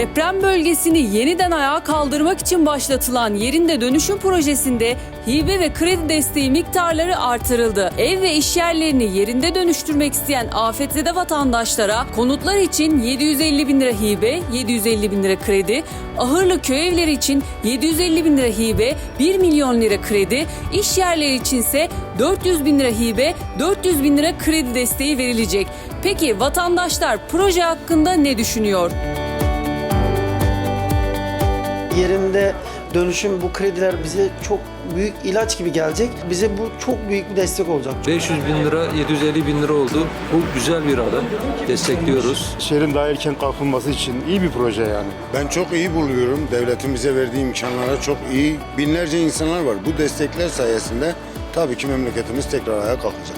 Deprem bölgesini yeniden ayağa kaldırmak için başlatılan yerinde dönüşüm projesinde hibe ve kredi desteği miktarları artırıldı. Ev ve iş yerlerini yerinde dönüştürmek isteyen afetzede vatandaşlara konutlar için 750 bin lira hibe, 750 bin lira kredi, ahırlı köy evleri için 750 bin lira hibe, 1 milyon lira kredi, iş yerleri içinse 400 bin lira hibe, 400 bin lira kredi desteği verilecek. Peki vatandaşlar proje hakkında ne düşünüyor? Yerinde dönüşüm bu krediler bize çok büyük ilaç gibi gelecek. Bize bu çok büyük bir destek olacak. 500 bin lira, 750 bin lira oldu. Bu güzel bir adım. Destekliyoruz. Şehrin daha erken kalkınması için iyi bir proje yani. Ben çok iyi buluyorum. Devletimize verdiği imkanlara çok iyi. Binlerce insanlar var. Bu destekler sayesinde tabii ki memleketimiz tekrar ayağa kalkacak.